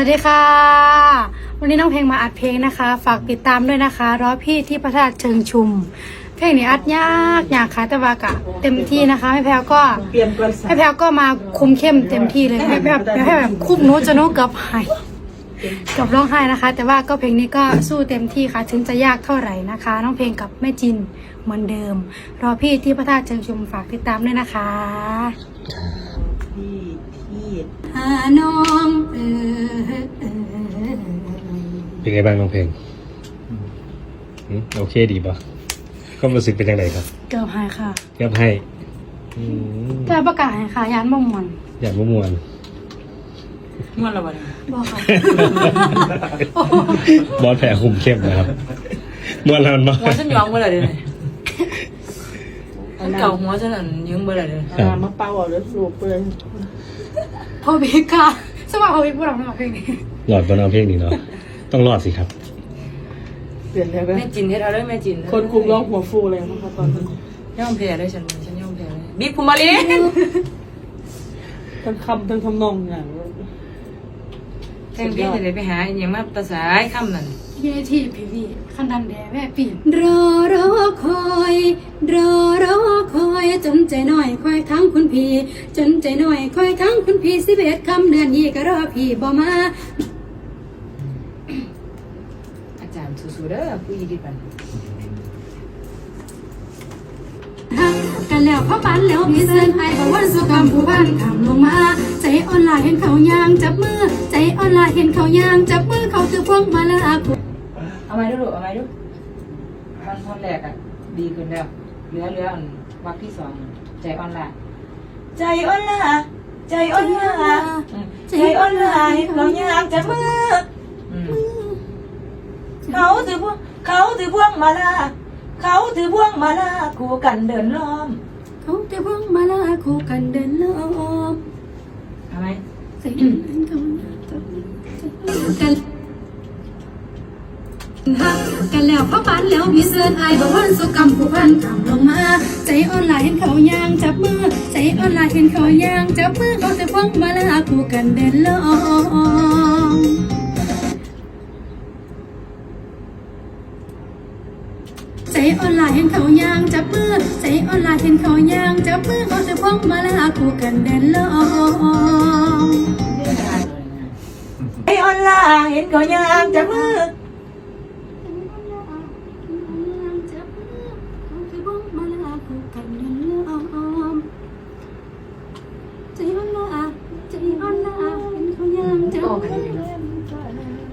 วัสดีค่ะ วันนี้น้องเพลงมาอัดเพลงนะคะ ฝากติดตามด้วยนะคะร้อพี่ที่พระธาตุเชิงชุม เพลงนี้อัดยากยากค่ะแต่ว่ากะเต็มที่นะคะแม่แพรวก็เตรียมก่อนสัแม่แพรวก็มาคุมเข้มเต็มที่เลยแม่แพรวแม่แพรวแบบคุมโน้ตจนโน้ตเกือบหายเกือบร้องไห้นะคะ แต่ว่าก็เพลงนี้ก็สู้เต็มที่ค่ะ ถึงจะยากเท่าไหร่นะคะ น้องเพลงกับแม่จินเหมือนเดิม รอพี่ที่พระธาตุเชิงชุมฝากติดตามด้วยนะคะที่ที่หาน้องเออเออ เป็นไงบ้างน้องเพลงอืมโอเคดีปะก็รู้สึกเป็นยังไงครับเกือบหายค่ะเรียบให้อืมแต่ประกาศให้ค่ะยานบ่มวนอยากมมวนม่วนและวันบอกค่ะ บอสแผลคุมเข้มนะครับมวนแล้วมันมาหัวฉันยองเมื่อไหร่เลยฉันเก่าหัวฉันอันยืงเมื่อไหร่เลยเอามาเป่าเอาแล้วสูบเปลือยพอบิ๊กค่ะ สมัครพอบิ๊กพูดออกมาเพลงนี้ หลอดบนเอาเพลงนี้เนาะ ต้องรอดสิครับ เปลี่ยนแล้วก็แม่จินเฮ็ดเอาเลยแม่จินคนคุมร้องหัวฟูเลยนะคะตอนนี้ย่อมแพ้เลยฉันฉันย่อมแพ้เลยบิ๊กภูมิมาลีทั้งคำทั้งทำนองอย่างแทงพี่จะได้ไปหาอหย่างมาภาษาไอ้คำนั่นเยที่พีวีคันดันแดแม่ปีนรอรอคอย รอรอคอย จนใจหน่อยคอยทั้งคุณพี่ จนใจหน่อยคอยทั้งคุณพี่สิบเอ็ดคำเดือนยี่ก็รอพี่บ่มา สู้ๆเด้อผู้ยีดีปันหักกันแล้วพ่อปันแล้วพี่เซินไอ้บ่วันสุกรรมผู้พันคำลงมา ใจออนไลน์เห็นเขายางจับมือ ใจออนไลน์เห็นเขายางจับมือเขาตือพวงมาลาคุเอาไหมดูลูกเอาไหมดูท่อนท่อนแรกอะดีขึ้นแล้วเหลือเหลืออันวักที่สองใจอ่อนละใจอ่อนละใจอ่อนละอืมใจอ่อนละเห็นเขายางจับมืออืม เขาถือ พวงเขาถือพวงมาลา เขาถือพวงมาลาคู่กันเดินล้อม เขาตือพวงมาลาคู่กันเดินล้อมเอาไหมใจเห็นเขายางจับมือกันหักกันแล้วพ่อปันแล้วพี่เซินไอ้บ่วันสุกรรมผู้พันคำลงมา ใจออนไลน์เห็นเขายางจับมือ ใจออนไลน์เห็นเขายางจับมือเขาตือพวงมาลาคู่กันเดินล้อม ใจ ออนไลน์เห็นเขายางจับมือใจออนไลน์เห็นเขายางจับมือเขาจะพ้องมาแล้วหาคู่กันเดินล้อมไอออนไลน์เห็นเขายางจับมือใจออนลน์ใจออนลน์เห็นเขายางจับมือ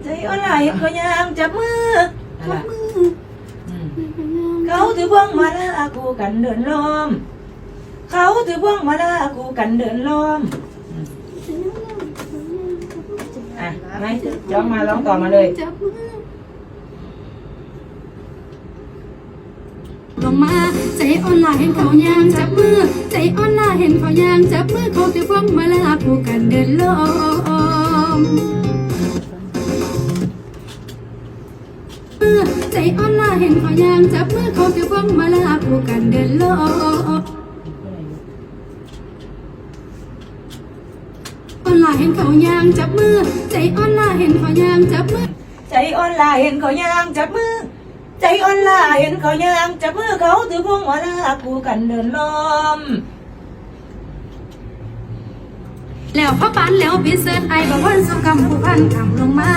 ใจออนไลน์เห็นเขายางจับมือ เขาถือพวงมาลาคู่กันเดินล้อม เขาถือพวงมาลาคู่กันเดินล้อม อะไหมย้อนมาร้องต่อมาเลยลงมาใจออนไลน์เห็นเขายางจับมือ ใจออนไลน์เห็นเขายางจับมือเขาจะพ้องมาล้วคู่กันเดินล้อม ใจอ่อนลน์เห็นเขายางจับมือเขาจะพ้องมาล้วคู่กันเดินโล้อมอนลน์เห็นเขายางจับมือ ใจอ่อนลน์เห็นเขายางจับมือ ใจอ่อนลน์เห็นเขายางจับมือใจอ่อนลน์เห็นเขายางจับมือเขาถือพวงมาลาคู่กันเดินล้อมแล้วพ่อปันแล้วพิเศษไอ้บ่วันสุกรรมผู้พันคำลงมา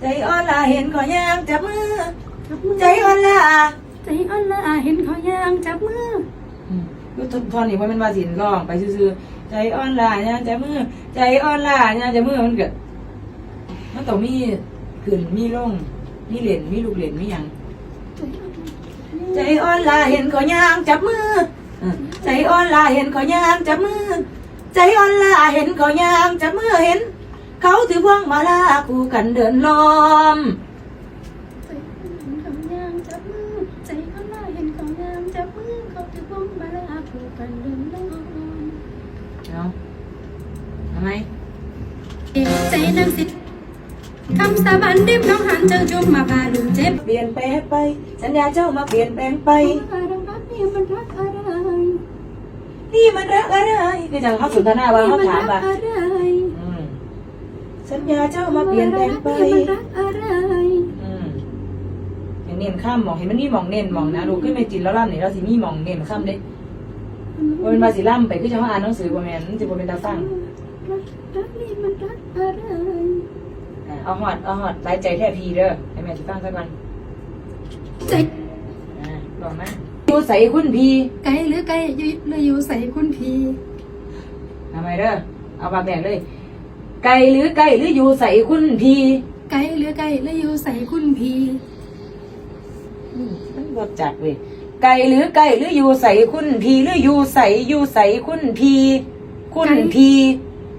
ใจอ่อนละเห็นเขายางจับมือ ใจอ่อนละใจออนไลน์เห็นเขายางจับมือยูทูบทอนนี่ว่ามันว่าสินร้องไปซื่อๆใจอ่อนละยางจับมือ ใจอ่อนละยางจับมือมันเกิดมันต้องมีขึ้นมีลงมีเหรียญมีลูกเหรียญมีหยังใจอ่อนละเห็นเขายางจับมือเออใจอ่อนละเห็นเขายางจับมือใจอ่อนละเห็นเขายางจับมือเห็น เขาถือพวงมาลาคู่กันเดินล้อมใจเห็นเขายางจับมือใจออนไลน์เห็นเขายางจับมือ เขาจะพ้องมาแล้วคู่กันเดินล้อมเอาทำไมใจนังสิคำสาบานริมน้องหันเจ้าจุ่มมาพาลืมเจ็บ เปลี่ยนแปลงไป สัญญาเจ้ามาเปลี่ยนแปลงไปอะไรรักเนี่ยมันรักอะไรมันรักอะไรก็จะเขาสนทนาว่าเขาถามว่า อะไรอืม สัญญาเจ้ามาเปลี่ยนแปลงไปมันรักอะไรอืมเห็นเน้นข้ามมองเห็นมันนี่มองเน้นมองนะลูกขึ้นไปจินแล้วล่ำนี่เราสิมีมองเน้นข้ามเด้ว่าเป็นมาสิล่ำไปคือจะว่าอ่านหนังสือบ่แม่นสิบ่เป็นตาฟังรักรักนี่มันรักอะไรอะเอาหอดเอาหอดหลายใจแท้พีเด้อให้แม่สิฟังสักวันใจอ่าลองมาอยู่ใส่คุณพีไกลหรือไกลอยู่หรืออยู่ใส่คุณพีทำไมเด้อเอาปากแบกเลย ไกลหรือไกลหรืออยู่ใส่คุณพีไกลหรือไกลหรืออยู่ใส่คุณพีอืมมันบ่จัดเว้ยไกลหรือไกลหรืออยู่ใส่คุณพีหรืออยู่ใส่อยู่ใส่คุณพีคุณพี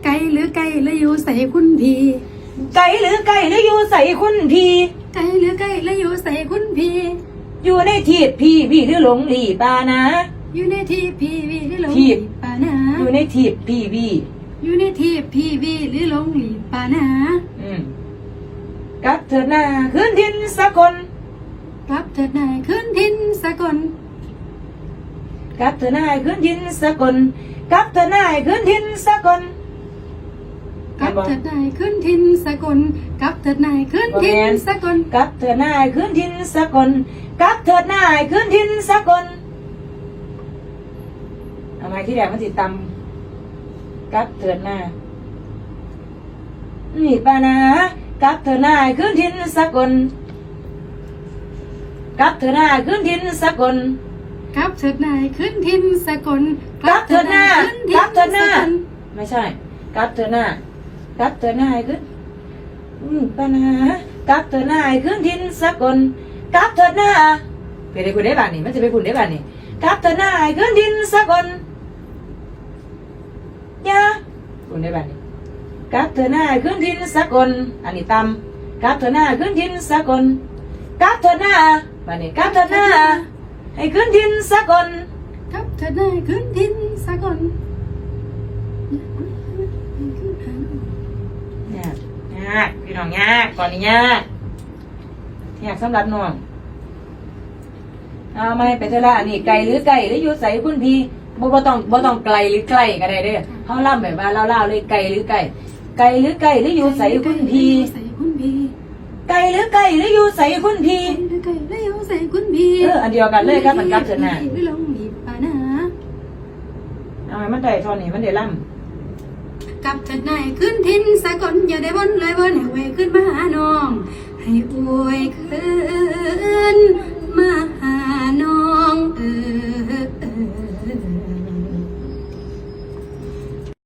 ไกลหรือไกลหรืออยู่ใส่คุณพีไกลหรือไกลหรืออยู่ใส่คุณพีไกลหรือไกลหรืออยู่ใส่คุณพีอยู่ในทีดพี่พี่หรือหลงหลีปานะอยู่ในที่พีวีหรือหลงที่หลีปานาอยู่ในทีดพี่พี่ อยู่ในที่พีวีหรือหลงหลีปานาอืมกับเธอหน้าคืนทินสักคนรับเถิดนายขึ้นทินสกลกับเธอหน้าคืนทินสักคนกับเธอหน้าคืนทินสักคนกับเถิดนายขึ้นทินสกลกับเถิดนายขึ้นทินสกลกับเธอหน้าคืนทินสักคนกับเธอหน้าคืนทินสักคนทำไมที่แรกมันติดตำ กับเธอหน้านี่ปานะกับเธอหน้าคืนทินสักคนกับเธอหน้าคืนทินสักคนกับเถิดนายขึ้นทินสกลกับเธอหน้าขึ้ทิกับเธอหน้าสกลไม่ใช่ กับเธอหน้ากับเธอหน้าให้ขึ้นอืมปัญหากับเธอหน้าให้ขึ้นทินสกลกับเธอหน้าไปได้คุณได้บ้านนี่มันจะไปคุณได้บ้านนี่กับเธอหน้าให้ขึ้นทินสกลยา คุณได้บ้านนี่กับเธอหน้าให้ขึ้นทินสกลอันนี้ตำกับเธอหน้าให้ขึ้นทินสกลกับเธอหน้าบ้านนี้กับเธอหน้าให้ขึ้นทินสกลกับเถิดนายขึ้นทินสกลยากยากพี่น้องยากก่อนนี้ยากยากสำหรับน้องเอาไม่ไปเถอะละอันนี้ไกลหรือไกลหรืออยู่ใส่คุณพี่ บ่บ่ต้องบ่ต้องไกลหรือใกล้ก็ได้เด้อเฮาล่ำแบบว่าเล่าๆเลยไกลหรือไกลไกลหรือไกลหรืออยู่ใส่คุณพี่ใส่คุณพีไกลหรือไกลหรืออยู่ใส่คุณพี่ไกลหรือไกลหรืออยู่ใส่คุณพีเอออันเดียวกันเลยครับมันกับเถอะนะหรือหลงหลีปานาเอาให้มันได้เท่านี้มันได้ล่กับเถิดนายขึ้นทินสกลอย่าได้วนเลยวนให้เวขึ้นมาหาน้อง ให้อวยขึ้นมาหาน้องเออเออ Mm-hmm.